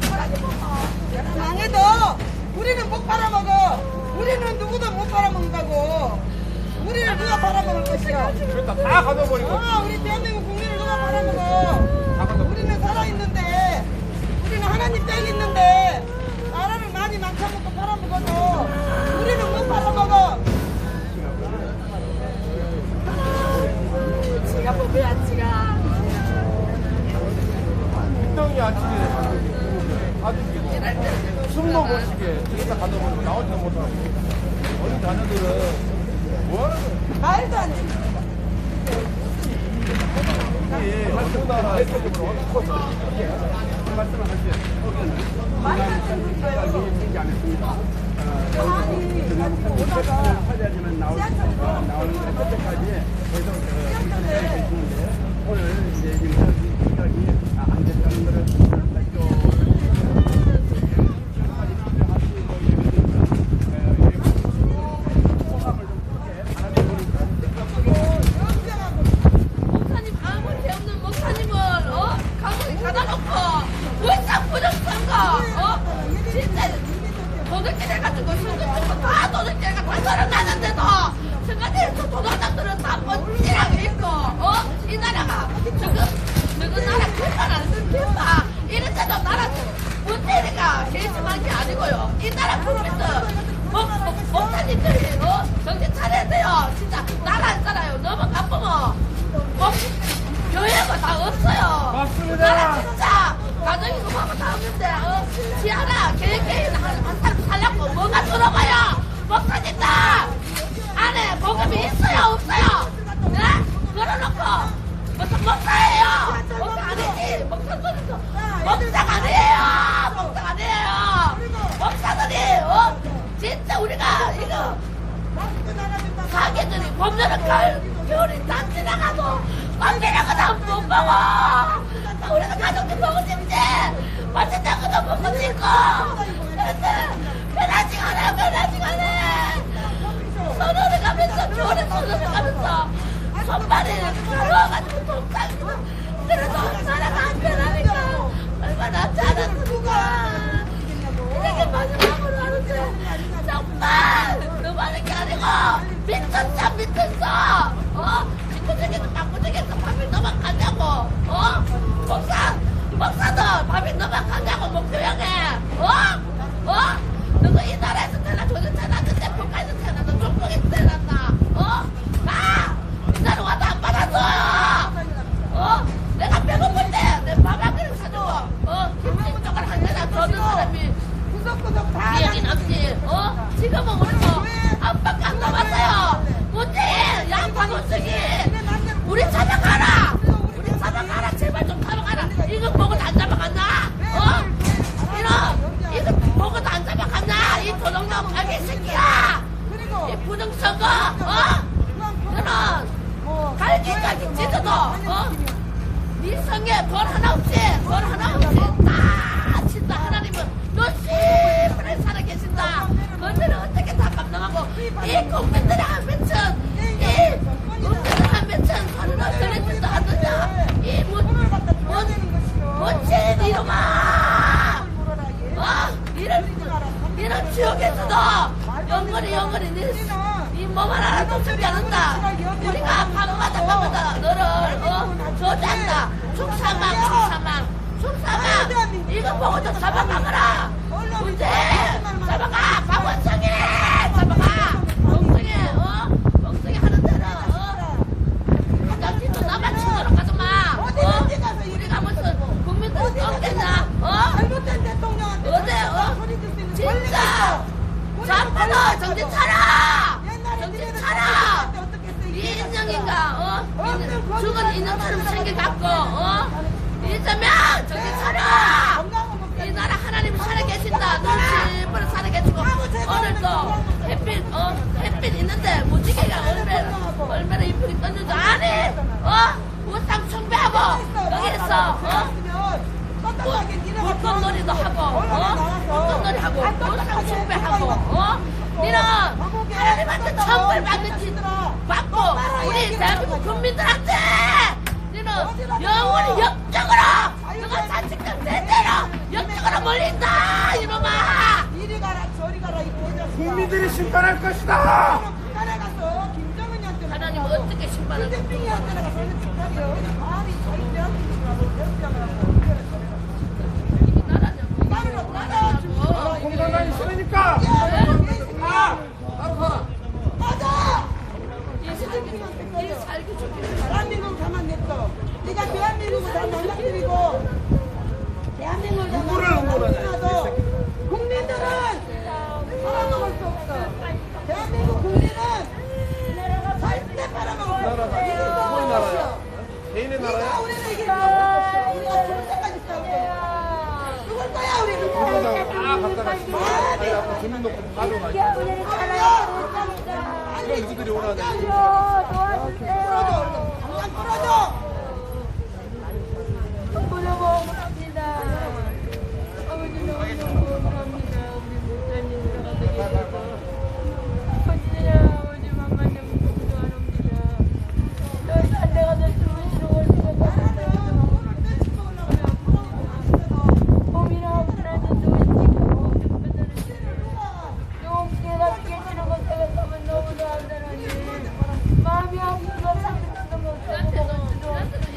거라지 뭐. 망해도 우리는 못 팔아먹어. 우리는 누구도 못 팔아먹는다고. 우리를 누가 팔아먹을 것이야. 그러니까 다 가져버리고. 아, 우리 대한민국 국민을 누가 팔아먹어. 우리는 살아있는데, 우리는 하나님 땡 있는데, 나라를 많이 망쳐먹고 팔아먹어도 우리는 못 팔아먹어. 쉬게. 뒤에다 가져버리고 나오지도 못하고. 어린 자녀들은 뭐 하는 거야? 말도 안 돼. 나라 대표적으로. 말씀을 하시죠. 말도 안 되는 거예요. 오다가 나오는 그때까지 계속 지하철에 오늘 이제 지금 시간이 안 됐다는 거를 도둑질 가지고 순금증고 다 도둑질가 다 드러나는데도 순간에서 도둑장들은 다 멋지라고 있고 어? 이 나라가 지금 누구 나라 개판안 쓴겠다 이런데도 나라 문재인이가 개심한 게 아니고요 이 나라 프로미스 목사님들이 어? 정신 차려야 돼요 진짜 나라 안 살아요 너무 나쁘면 어? 교회가 다 없어요 맞습니다 나라 진짜 가정이고 밥은 다 없는데 어? 지하라 계획 계획 뭐가 들어가요. 목사님들 안에 복음이 있어요 없어요? 네? 걸어놓고. 무슨 목사예요? 목사 아니지? 목사 소리도 목사가 아니에요. 목사 아니에요. 목사들이 어? 진짜 우리가 이거 가게들이 봄여름 가을 겨울이 다 지나가도 맘대로 거다 못 먹어. 우리가 가족도 먹고 싶지 맛있는 것도 먹고 싶고 변하지가 않아 선호를 가면서 겨울에 선호를 가면서 손발이 가려워가지고 동상이고 그래도 나라가 안 변하니까 얼마나 잘했을까 이렇게 마지막으로 하는데 정말 너무하는 게 아니고 미쳤어 미쳤어 어? 지구적에서 바꾸적에서 밥이 넘어간다고 어? 목사 목사도 밥이 넘어간다고 목표형에 어? 어? 너가 이 나라에서 태어나 저기 태어났는데 북한에서 태어났다 중국에서 태어났다 어? 나! 이 나라 와도 안 받았어 어? 내가 배고플 때내밥한 그릇 사주고 어? 김치 쪽을 한 대나 저는 사람이 구석구석 다이 얘기는 없지 이거 보고 좀 잡아가거라 문제 잡아가 박원성이 잡아가 멍청이 어? 멍청이 하는 대로 어? 당신도 나만 치도록 가지 마 어? 우리가 무슨 국민들 없겠나 어? 잘못된 대통령한테 어제, 어? 진짜! 잠깐만 정신! 옛날에 정신 어떻게 했어? 이인영인가 어? 죽은 인연처럼 생겨갖고 어? 이재명 정신 차려! 이 나라 하나님 살아계신다 일부러 살아계시고 오늘도 햇빛 어? 햇빛 있는데 무지개가 얼마나 얼마나 이쁘게 떴는지 아니 어? 우상 숭배하고 여기서 어? 불꽃놀이도 하고, 어? 불꽃놀이 하고, 우상 숭배하고, 어? 니는 하나님한테 천벌 받는지 받고, 우리 대한민국 국민들한테 니는 영원히 역적으로, 너가 자식들 대대로 역적으로 몰린다, 이놈아! 이리 가라 저리 가라 이 보자 국민들이 심판할 것이다. 북한에 가서 김정은이한테 하나님 어떻게 심판을 핑이한테 가서 북한이요 아니 저희 대한민국이라고 대한민국이라고 이 나라냐고, 나라라고. 나라냐고. 공산당이 나라야? 우리를 없어 우리가 죽을 싸울 거야 죽을 거야 우리는 다 갖다가 아니 아까 주민 놓고. 이거 누구들이 원하는 풀어줘 얼른 당장 풀어줘 나한테도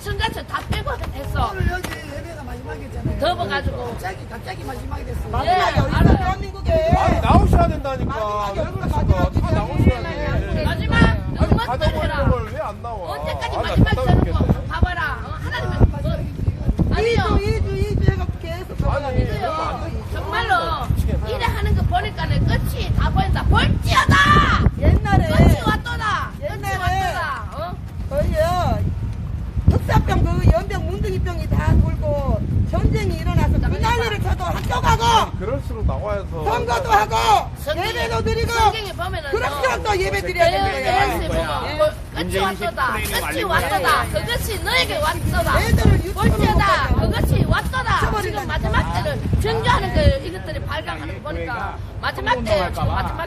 지하철 다 빼고 했어. 오늘 여기 예배가 마지막이잖아요. 덮어가지고. 갑자기 갑자기 마지막이 됐어요. 마지막에 예, 어디 있어 알아요. 대한민국에 아니 나오셔야 된다니까. 마지막에 왜 없다, 그러십니까? 다 마지막에 나오셔야지. 마지막 아니 응원 가져고 해라. 있는 걸 왜 안 나와? 언제까지 아, 나 마지막 답답해 저는 죽겠네. 거 봐봐라. 어, 하나님은 뭐, 아니요. 2주 2주 2주 해갖고 계속 아니, 들어가니까. 있어요. 정말로 일에 하는 거 보니까는 끝이 다 보인다. 볼지어다. 옛날에 끝이 왔도다. 끝이 옛날에 왔도다. 어? 거기요 흑사병 그 연병 문둥이병이 다 돌고 전쟁이 일어나서 그 난리를 쳐도 학교 가고 그럴수록 나와서. 선거도 하고 성경에- 예배도 드리고 성경에 보면은 그럴수록 또 예배 드려야 되는 거예요 보면 뭐 끝이 왔도다. 끝이 왔도다. 그것이 너에게 왔도다. 애들을 유튜브로 볼지어다. 못 가게 그것이 왔도다. 쳐버린다니까. 지금 마지막 때를 증거하는 그 이것들이 발각하는 거 보니까 마지막 때 지금 마지막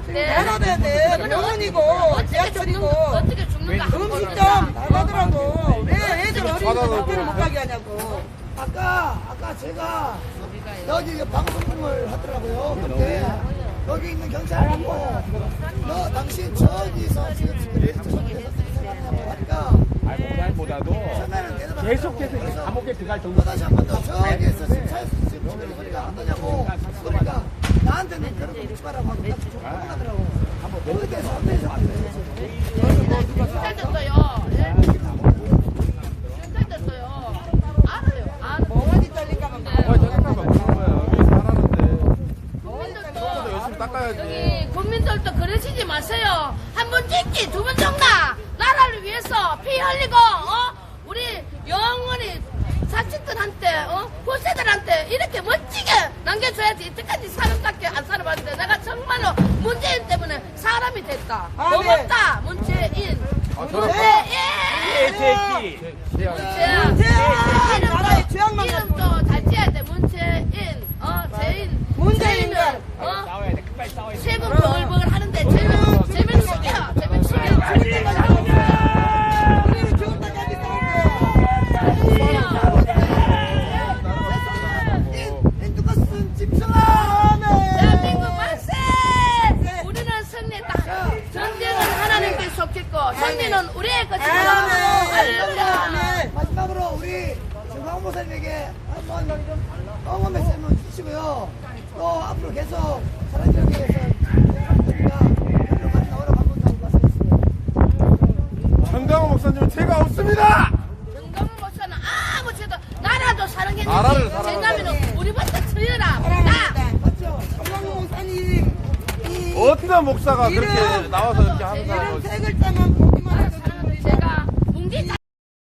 때 돼. 병원이고 지하철이고 거 어떻게 죽는가 음식점 나가더라고. 왜 애들 어린이들 학교를 못 가게 하냐고. 아까 아까 제가 여기 방송을 하더라고요. 근데 여기 있는 경찰하고 너 당신 저기서 지금 하니까 보다도 계속해서 감옥에 들어갈 정도 또 다시 한번더 저기에서 차에서 지금 소리가 안 나냐고. 그러니까 나한테는 그런 거 묻지 말라고 하고 딱좀 하더라고. 그렇게 해서 한 대에서 안 돼. 경찰들도요. 예? 경찰들도요. 알아요. 알아. 멍하니 잘릴까봐 네. 아, 저기까지 먹는 거야. 왜 잘하는데. 국민들도 열심히 닦아야지. 여기 국민들도 그러시지 마세요. 한 번 찍기, 두 번 정나 나라를 위해서 피 흘리고 어 우리 영원히 자식들한테 어 후세들한테 이렇게 멋지게 남겨줘야지 이때까지 사람답게 안 살아봤는데 내가 정말로 문재인 때문에 사람이 됐다. 아, 네. 고맙다 문재인. 아, 저런 문재인. 새끼 문재인. 문재인! 나라의 죄악만 이름도 잘 지어야 돼. 문재인. 어, 재인. 문재인은 재인은, 어, 싸워야 돼 끝까지 싸워야 돼 세금 버글버글 하는데 재명, 재명 시켜. 재명 시켜. 우리는 죽을 때까지 싸울 거야 인두커슨 집중아! 대한민국 만세! 우리는 승리했다. 전쟁은 하나님께 속했고, 우리의 것이다. 할렐루야. 아멘 마지막으로 우리 정광 목사님에게 한번 응원 메시지 한번 주시고요. 또 앞으로 계속 한번 말씀해주세요. 정강호 목사님 제가 없습니다. 정강훈 목사는 아무 죄도 나라도 사랑했는데, 나라를. 제자면은 우리부터! 사랑합니다 맞죠? 정광 목사님 이 어떤 목사가 이름 그렇게 나와서